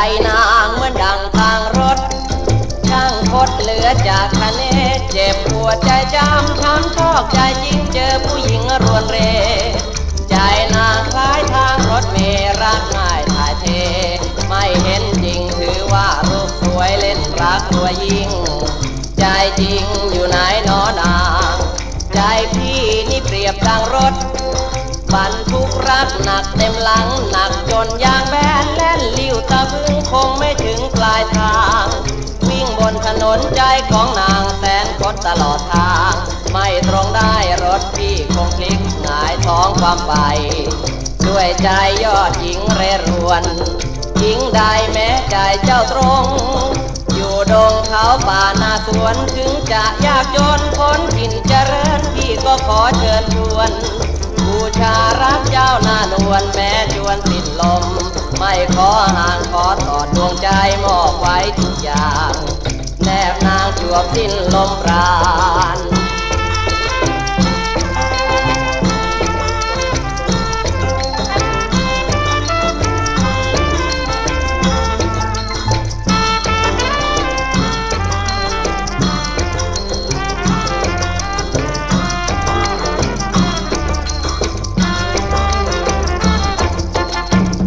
ใจนางเหมือนดังทางรถ ช่างพดเหลือจากคะเนเจ็บปวดใจจำช้ำทอกใจยิ่งเจอผู้หญิงรวนเร ใจนางคล้ายทางรถเมรักง่ายถ่ายเท ไม่เห็นจริงถือว่ารูปสวยเล่นรักตัวยิ่ง ใจจริงอยู่ไหนนอนางใจพี่นี่เปรียบดังรถบรรทุกรักหนักเต็มหลังหนักจนยางแบ ตะบึงคงไม่ถึงปลายทาง วิ่งบนถนนใจของนางแสนคดตลอดทาง ไม่ตรงได้รถพี่คงพลิกหงายท้องความไป ด้วยใจยอดหญิงเรรวนหญิงใดแม้ใจเจ้าตรง อยู่ดงเขาป่านาสวนถึงจะยากจนพ้นถิ่นเจริญพี่ก็ขอเชิญชวนบูชารักเจ้าหน้านวลแม้จวนสิ้นลม ไม่ขอห่างขอถอดดวงใจมอบไว้ทุกอย่าง แนบนางจวบสิ้นลมปราณ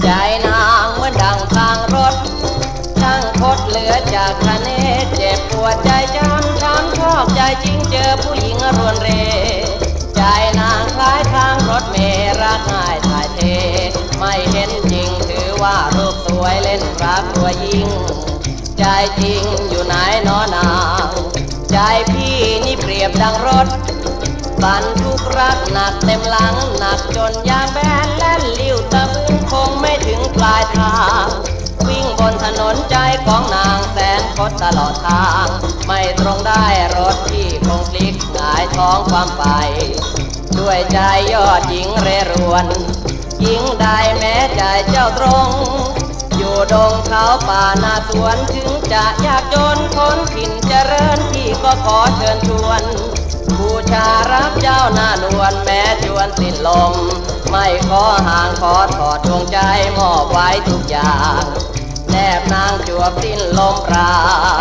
ใจ วดใจจำช้ำชอกใจจริงเจอผู้หญิงรวนเร ใจนางคล้ายทางรถเมรักง่ายถ่ายเท ไม่เห็นจริงถือว่ารูปสวยเล่นรักตัวยิ่ง ใจจริงอยู่ไหนนอนาง ใจพี่นี่เปรียบดังรถบรรทุกรักหนักเต็มหลังหนักจนยางแบนแล่นลิ้วตะ ถนนใจของนางแสนคดตลอดทาง ไม่ตรงได้รถที่คงพลิกหงายท้องความไป ด้วยใจยอดหญิงเรรวนหญิงใดแม้ใจเจ้าตรง อยู่ดงเขาป่านาสวนถึงจะยากจนคนถิ่นเจริญที่ก็ขอเชิญชวนบูชารับเจ้าหน้านวลแม้จวนสิ้นลม ไม่ขอห่างขอถอดดวงใจมอบไว้ทุกอย่าง แนบนางจวบสิ้นลมปราณ